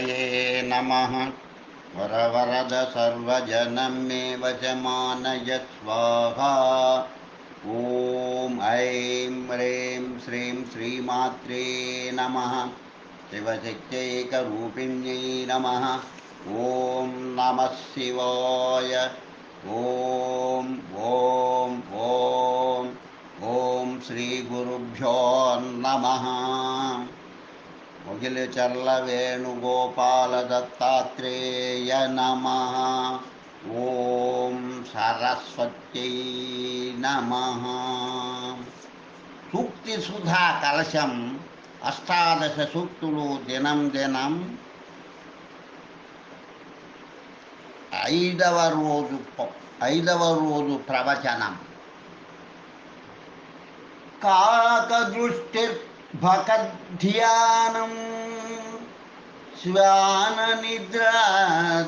गणपतये नमः। वरवरद सर्वजनं मे वशमानय स्वाहा ॐ ऐं ह्रीं श्रीं श्रीमात्रे नमः। शिवशक्त्यैकरूपिण्यै नमः। ॐ नमः शिवाय। ॐ श्रीगुरुभ्यो नमः ముగిలిచర్ల వేణుగోపాల దత్తాత్రేయ నమ ఓం సరస్వత్యై నమ సూక్తి సుధా కలశం అష్టాదశ సూక్తులు దినం దినం ఐదవ రోజు ప- ఐదవ రోజు ప్రవచనం కాకదృష్టిర్భకధ్యానం भकध्यानं श्वाननिद्रा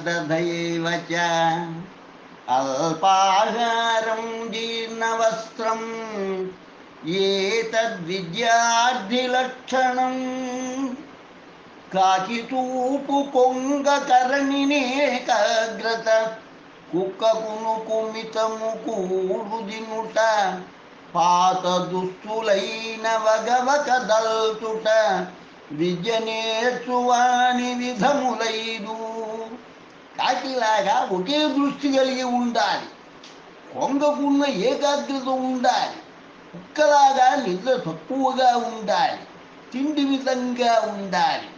दधैव च अल्पाहारं जीर्णवस्त्रं ये तद्विद्यार्थिलक्षणं काकितूपुकोङ्गकरणिनेकाग्रत कुक्ककुनुकुमितमुकूरुदिमुट పాత దుస్తులైన వగవక దల్తుట విద్య నేర్చువాని విధములైదు. కాకిలాగా ఒకే దృష్టి కలిగి ఉండాలి. కొంగకున్న ఏకాగ్రత ఉండాలి. కుక్కలాగా నిద్ర తక్కువగా ఉండాలి. తిండి విధంగా ఉండాలి.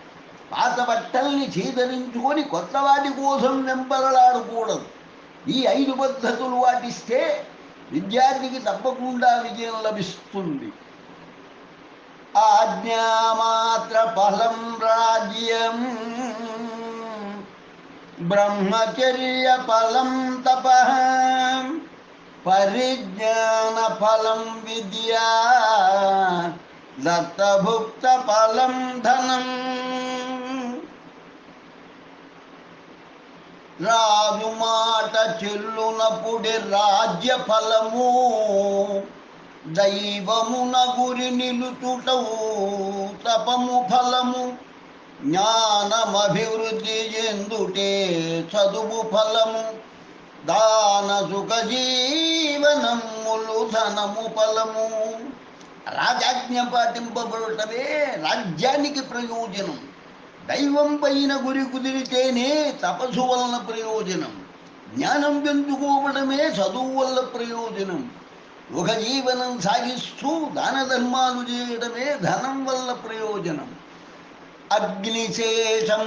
పాత బట్టల్ని చేదరించుకొని కొత్త వాటి కోసం వెంపలలాడకూడదు ఈ ఐదు పద్ధతులు వాటిస్తే విద్యార్థికి తప్పకుండా విజయం లభిస్తుంది. ఆజ్ఞామాత్ర ఫలం రాజ్యం బ్రహ్మచర్య ఫలం తప పరిజ్ఞాన ఫలం విద్యా దత్తభుక్త ఫలం ధనం. రాజు మాట చెల్లునప్పుడే రాజ్య ఫలము దైవమున గురి నిలుచుటవు తపము ఫలము. జ్ఞానమభివృద్ధి చెందుటే చదువు ఫలము. దాన సుఖ జీవనములు ధనము ఫలము. రాజాజ్ఞ పాటింపబడటమే రాజ్యానికి ప్రయోజనం. దైవం పైన గురి కుదిరితేనే తపస్సు వలన ప్రయోజనం జ్ఞానం పెంచుకోవడమే చదువు వల్ల ప్రయోజనం ఒక జీవనం సాగిస్తూ దాన ధర్మాలు చేయడమే ధనం వల్ల ప్రయోజనం అగ్నిశేషం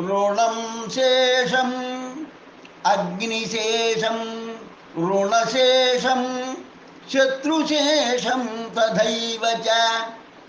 రుణం శేషం అగ్నిశేషం రుణశేషం శత్రుశేషం తథైవ చ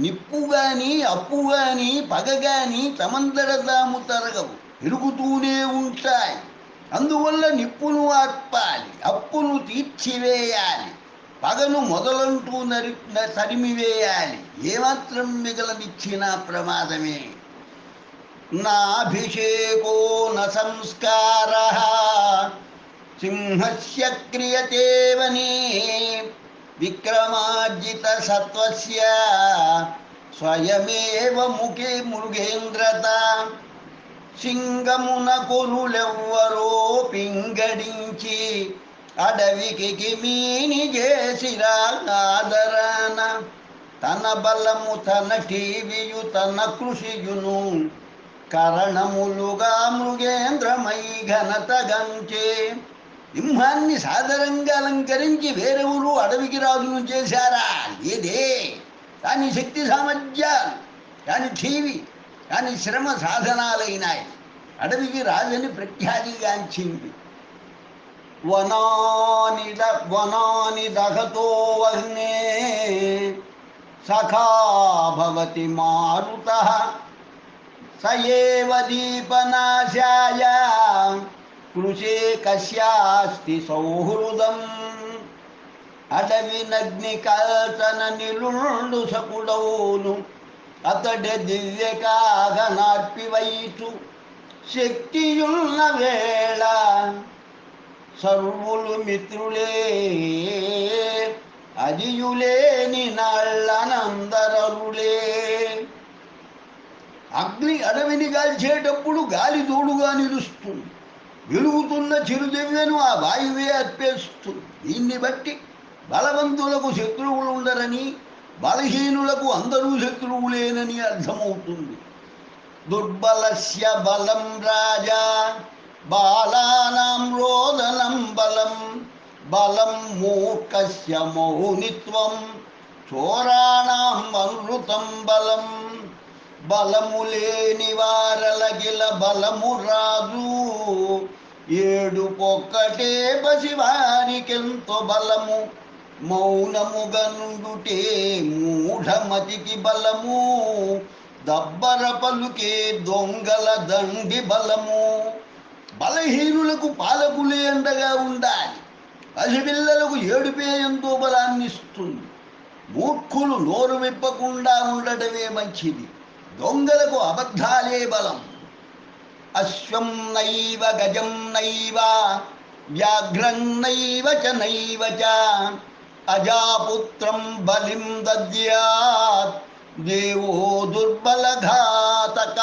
నిప్పు గాని అప్పు గాని పగ గాని తమంతట తాము తరగవు పెరుగుతూనే ఉంటాయి. అందువల్ల నిప్పును ఆర్పాలి అప్పును తీర్చివేయాలి. పగను మొదలంటూ నరి తరిమివేయాలి ఏమాత్రం మిగలనిచ్చిన ప్రమాదమే. నాభిషేకో న సంస్కార. సింహస్య క్రియతేవనే వనే విక్రమార్జిత సత్వస్య స్వయమేవ ముఖే మృగేంద్రత సింగమున కొరులెవ్వరో పింగడించి అడవికి మీని చేసిరా ఆదరాన తన బలము తన టీవీయు తన కృషియును కరణములుగా మృగేంద్రమై ఘనత గంచే సింహాన్ని సాదరంగా అలంకరించి వేరెవరు అడవికి రాజును చేశారా? లేదే. దాని శక్తి సామర్థ్యాలు దాని ఠీవి దాని శ్రమ సాధనాలైనాయి. అడవికి రాజని ప్రఖ్యాతిగాంచింది వనాని వనాని దహతో వహ్నే సఖా భవతి మారుత. సయేవ దీపనాశాయ కృషే కశ్యాస్తి సౌహృదం అడవినగ్ని కల్తన నిలుండు సకుడౌను అతడి దివ్య కాగనార్పివైతు శక్తియున్న వేళ సర్వులు మిత్రులే అదియులేని నళ్ళనందరరులే అగ్ని అడవిని కాల్చేటప్పుడు గాలి తోడుగా నిలుస్తుంది. వెలుగుతున్న చిరుదివ్యను ఆ వాయువే అర్పేస్తుంది దీన్ని బట్టి బలవంతులకు శత్రువులు ఉండరని బలహీనులకు అందరూ శత్రువులేనని అర్థమవుతుంది. దుర్బలస్య బలం రాజా బాలానాం రోదనం బలం బలం మూర్ఖస్య మౌనిత్వం చోరాణాం అనృతం బలం. బలము లేని వారలగిల బలము రాదు ఏడు పొక్కటే పసివారికెంతో బలము. మౌనముగా నుండుటే మూఢమతికి బలము. దబ్బర పలుకే దొంగల దండి బలము. బలహీనులకు పాలకులే అండగా ఉండాలి. పసిపిల్లలకు ఏడుపే ఎంతో బలాన్ని ఇస్తుంది మూర్ఖులు నోరు విప్పకుండా ఉండటమే మంచిది. దొంగలకు అబద్ధాలే బలం. అశ్వం నైవ గజం నైవ వ్యాఘ్రం నైవ చ నైవ చ అజాపుత్రం బలిం దద్యాత్ దేవో దుర్బలఘాతక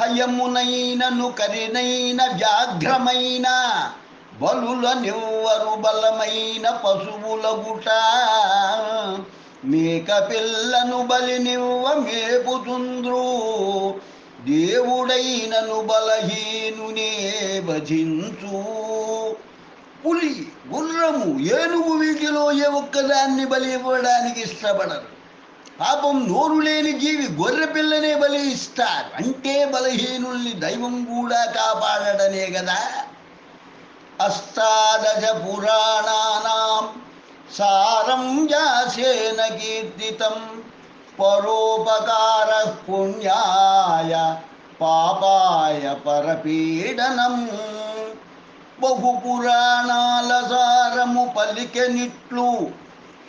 హయమునైనను కరినైన వ్యాఘ్రమైన బలుల నివ్వరు బలమైన పశువుల గుట మేక పిల్లను బలినివ్వ మేపుతుంద్రు దేవుడైనను బలహీనునే భజించు. పులి గుర్రము ఏనుగు వీటిలో ఏ ఒక్కదాన్ని బలి ఇవ్వడానికి ఇష్టపడరు. పాపం నోరు లేని జీవి గొర్రె పిల్లనే బలి ఇస్తారు. అంటే బలహీనుల్ని దైవం కూడా కాపాడడనే కదా. అష్టాదశ పురాణానాం సారం జాసేన కీర్తితం. పరోపకార పుణ్యాయ పాపాయ పరపీడనం. బహు పురాణాల సారము పలికెనిట్లు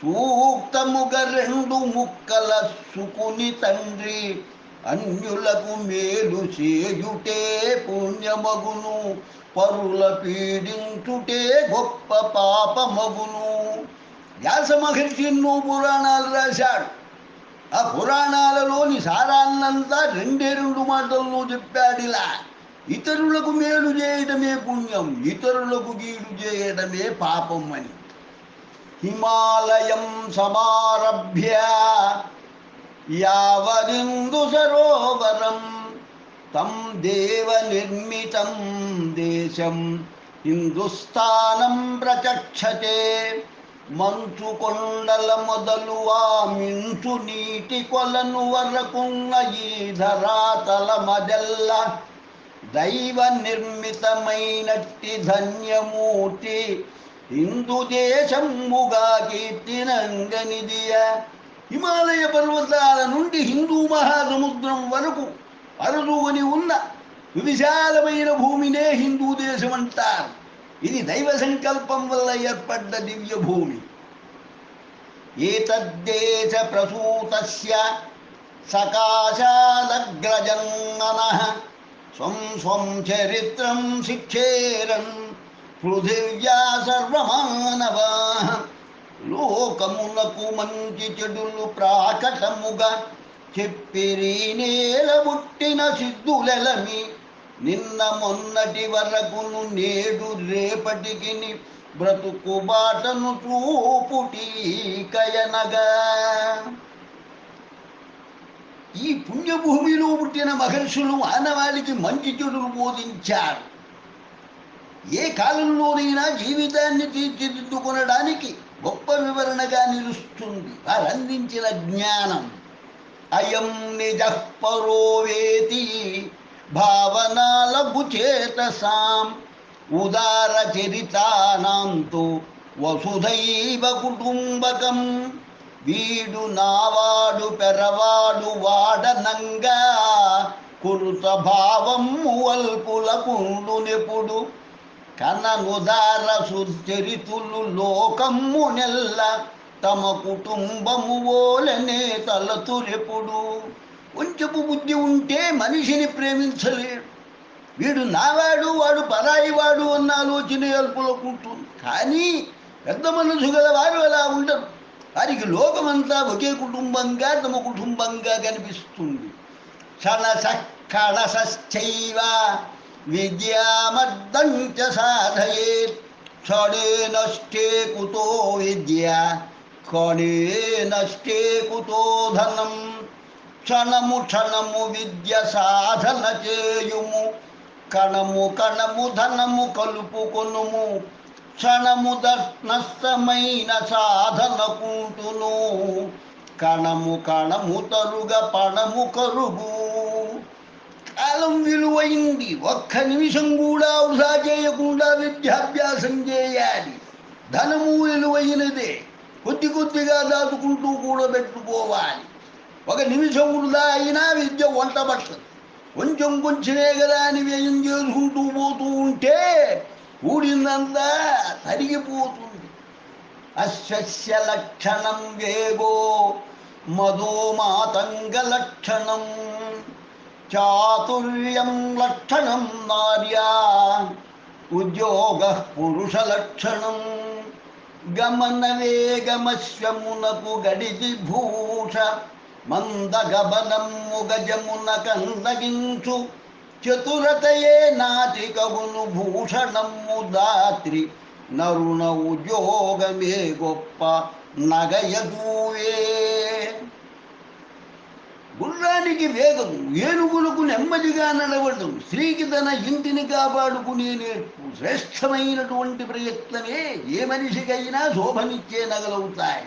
సూక్తముగ రెండు ముక్కల సుకుని తండ్రి అన్యులకు మేలు చేయుటే పుణ్యమగును పరుల పీడించుటే గొప్ప పాపమగును. వ్యాస మహర్షి పురాణాలు రాశాడు. ఆ పురాణాలలోని సారాన్నంతా రెండే రెండు మాటల్లో చెప్పాడు ఇలా ఇతరులకు మేలు చేయడమే పుణ్యం ఇతరులకు గీడు చేయడమే పాపం అని. హిమాలయం సమారభ్య యావరిందు సరోవరం తం దేవ నిర్మితం దేశం హిందుస్థానం ప్రచక్షతే. మంచు కొండల మొదలు ఆ మించు నీటి కొలను వరకున్న ఈ ధరాతల మదెల్ల. దైవ నిర్మితమైనట్టి ధన్యమూర్తి హిందూ దేశముగా కీర్తినంగనిదియ. హిమాలయ పర్వతాల నుండి హిందూ మహాసముద్రం వరకు పరదువని ఉన్న విశాలమైన భూమినే హిందూ దేశం అంటారు ఇది దైవ సంకల్పం వల్ల ఏర్పడ్డ దివ్య భూమి ఏతద్దేశ ప్రసూతస్య సకాశాదగ్రజన్మన స్వం స్వం చరిత్రం శిక్షేరన్ పృథివ్యా సర్వమానవా లోకమునకు మంచి చెడులు ప్రాకటముగా చెప్పిరి నేల పుట్టిన సిద్ధులెలమి నిన్న మొన్నటి వరకును నేడు రేపటికి బ్రతుకు బాటను చూపుటీకయనగా ఈ పుణ్యభూమిలో పుట్టిన మహర్షులు మానవాళికి మంచి చెడులు బోధించారు. ఏ కాలంలోనైనా జీవితాన్ని తీర్చిదిద్దుకొనడానికి గొప్ప వివరణగా నిలుస్తుంది వారు అందించిన జ్ఞానం. అయం నిజ పరోవేతి భావనాలకు చేతసాం ఉదార చరితానాంతో వసుధైవ కుటుంబకం. వీడు నావాడు పెరవాడు వాడనంగా కురుత భావం వల్పుల కుండునెప్పుడు కననుదార సుచరితులు లోకమ్ము నెల్ల తమ కుటుంబము ఓలనే తలతురెప్పుడు కొంచెపు బుద్ధి ఉంటే మనిషిని ప్రేమించలేడు. వీడు నావాడు వాడు పరాయి వాడు అన్న ఆలోచన అల్పులకుంటుంది. కానీ పెద్ద మనసు గల వారు అలా ఉండరు. వారికి లోకమంతా ఒకే కుటుంబంగా తమ కుటుంబంగా కనిపిస్తుంది. క్షణస కణసశ్చైవ విద్యామర్దం చ క్షణే నష్టే కుతో విద్య కణే నష్టే కుతో ధనం. క్షణము క్షణము విద్య సాధన చేయుము. కణము కణము ధనము కలుపుకొనుము. క్షణము నష్టమైన సాధన కుంటును కణము కణము తరుగ పణము కరుగు. కాలం విలువైంది. ఒక్క నిమిషం కూడా వృధా చేయకుండా విద్యాభ్యాసం చేయాలి. ధనము విలువైనదే. కొద్ది కొద్దిగా దాచుకుంటూ కూడబెట్టుకోవాలి. ఒక నిమిషం వృధా అయినా విద్య వంట పట్టదు. కొంచెం కొంచెమే కదా అని వ్యయం చేసుకుంటూ పోతూ ఉంటే కూడిందంతా తరిగిపోతుంది. అశ్వస్య లక్షణం వేగో మధుమాతంగ లక్షణం. చాతుర్యం లక్షణం నార్యా ఉద్యోగ పురుష లక్షణం. గమన వేగమశ్వమునకు గడిచి భూష మందగబనము గజమున కన్నగించు చతురతయే నాటికవును భూషణము దాత్రి నరుణ ఉద్యోగమే గొప్ప నగయదూవే గుర్రానికి వేగం ఏనుగులకు నెమ్మదిగా నడవడం స్త్రీకి తన ఇంటిని కాపాడుకునే శ్రేష్టమైనటువంటి ప్రయత్నమే ఏ మనిషికైనా శోభనిచ్చే నగలవుతాయి.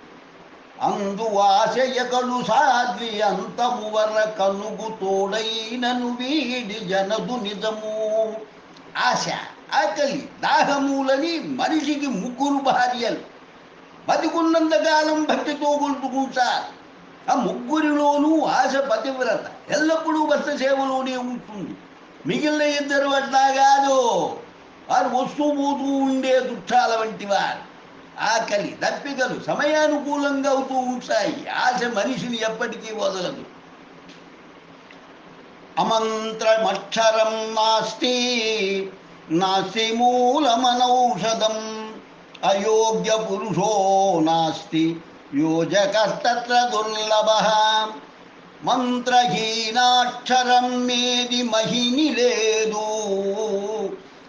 అందు సాధ్వి అంతము వర కనుగు తోడైనను వీడి జనదు నిజము. ఆశ ఆకలి దాహములని మనిషికి ముగ్గురు భార్యలు. బతికున్నంతకాలం భక్తితో కొలుపుకుంటారు ఆ ముగ్గురిలోనూ ఆశ పతివ్రత ఎల్లప్పుడూ భర్త సేవలోనే ఉంటుంది. మిగిలిన ఇద్దరు అట్లా కాదు. వారు వస్తూ పోతూ ఉండే దుఃఖాల వంటి వారు. ఆకలి దప్పికలు సమయానుకూలంగా అవుతూ ఉంటాయి. ఆశ మనిషిని ఎప్పటికీ వదలదు. అమంత్రమక్షరం నాస్తి నాస్తి మూలమనౌషధం అయోగ్య పురుషో నాస్తి యోజకస్తత్ర దుర్లభ. మంత్రహీనాక్షరం మేది మహిని లేదు.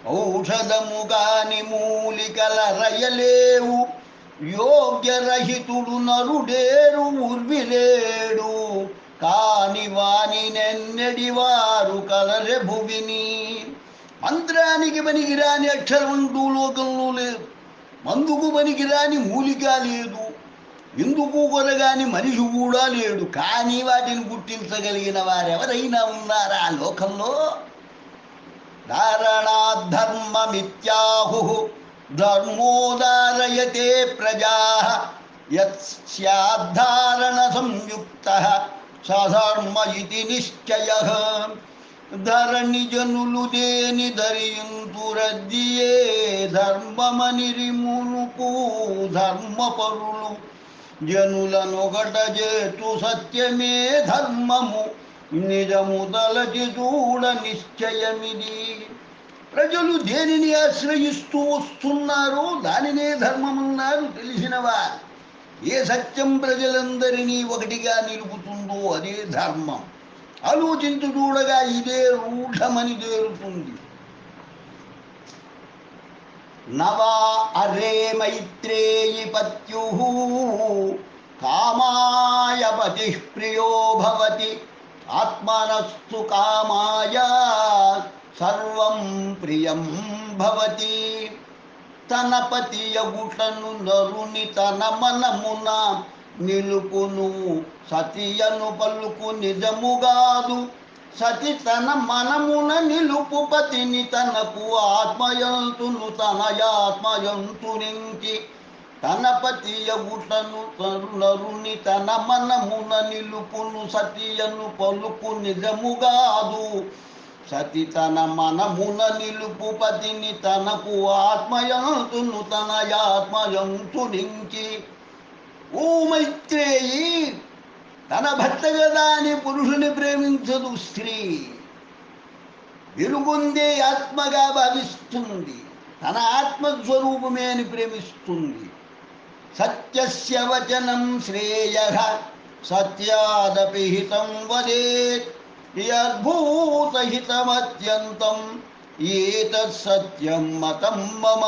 ఔషధముగాని మూలికల రయలేవు. యోగ్యరహితుడు నరుడేరు ఉర్విలేడు కాని వాని నెన్నెడి వారు కలరె భువిని మంత్రానికి పనికిరాని అక్షరమంటూ లోకంలో లేదు. మందుకు పనికిరాని మూలిక లేదు. ఎందుకు కొరగాని మనిషి కూడా లేడు. కానీ వాటిని గుర్తించగలిగిన వారెవరైనా ఉన్నారా ఆ లోకంలో? ధారణాధర్మమిత్యాహు ధర్మోదారయతే ప్రజా యత్స్యాద్ధారణ సంయుక్త సధర్మ ఇది నిశ్చయ ధరణి జనులు దేని ధరియుంతురద్దియే ధర్మమనిరిమునుకు ధర్మపరులు జనులనొకట చేతు సత్యమే ధర్మము నిజముదలచి చూడ నిశ్చయమిది. ప్రజలు దేనిని ఆశ్రయిస్తూ వస్తున్నారో దానినే ధర్మమన్నారు తెలిసినవా? ఏ సత్యం ప్రజలందరినీ ఒకటిగా నిలుపుతుందో అదే ధర్మం. ఆలోచించు చూడగా ఇదే రూఢమని తేలుతుంది నవా అరే మైత్రేయి పత్యు కామాయ పతి ప్రియో భవతి. ఆత్మనస్సు కామాయ సర్వం ప్రియం భవతి. తన పతియగుటను నరుని తన మనమున నిలుపును. సతియను పలుకు నిజముగాదు సతి తన మనమున నిలుపు పతిని తనకు ఆత్మయంతును తనయాత్మయంతునికి. తన పతియగుటను నరుని తన మనమున నిలుపును సతీయను పలుకు నిజముగాదు. సతి తన మనమున నిలుపు పతిని తనకు ఆత్మయంతును తనయాత్మయంతునికి ఓ మైత్రేయి తన భర్త కదా అని పురుషుని ప్రేమించదు స్త్రీ. వెలుగొందే ఆత్మగా భావిస్తుంది తన ఆత్మస్వరూపమే అని ప్రేమిస్తుంది. సత్యస్య వచనం శ్రేయ సత్యాదపి హితం వదేత్ యద్భూతహితమత్యంతం ఏతత్ సత్యం మతం మమ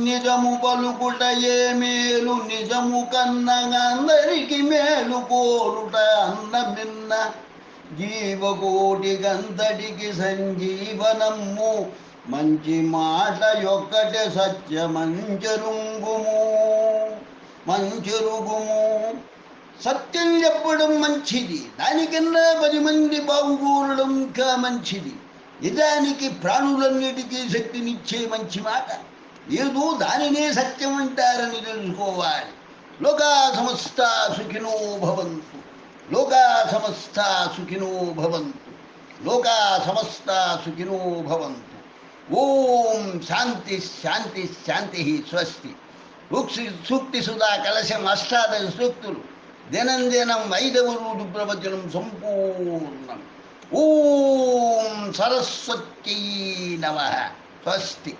నిజము పలుకుటయే మేలు నిజము కన్నగా అందరికి మేలు కోరుట అన్నమిన్న జీవకోటి గంతటికి సంజీవనము మంచి మాట యొక్కటే సత్యమంచరుంగుము మంచి రూపము సత్యం చెప్పడం మంచిది. దానికన్నా పది మంది బాగుకోరడం ఇంకా మంచిది. నిజానికి ప్రాణులన్నిటికీ శక్తినిచ్చే మంచి మాట. ఏదో దానినే సత్యం అంటారని తెలుసుకోవాలి. లోకా సమస్త సుఖినో భవంతు. లోకా సమస్త సుఖినో భవంతు. లోకా సమస్త సుఖినో భవంతు. ఓం శాంతి శాంతి శాంతి స్వస్తి. సూక్తి సూక్తి సుధా కలశం అష్టాదశ సూక్తులు దినం దినం ఐదవ రోజు ప్రవచనం సంపూర్ణం ఓం సరస్వత్యై నమ స్వస్తి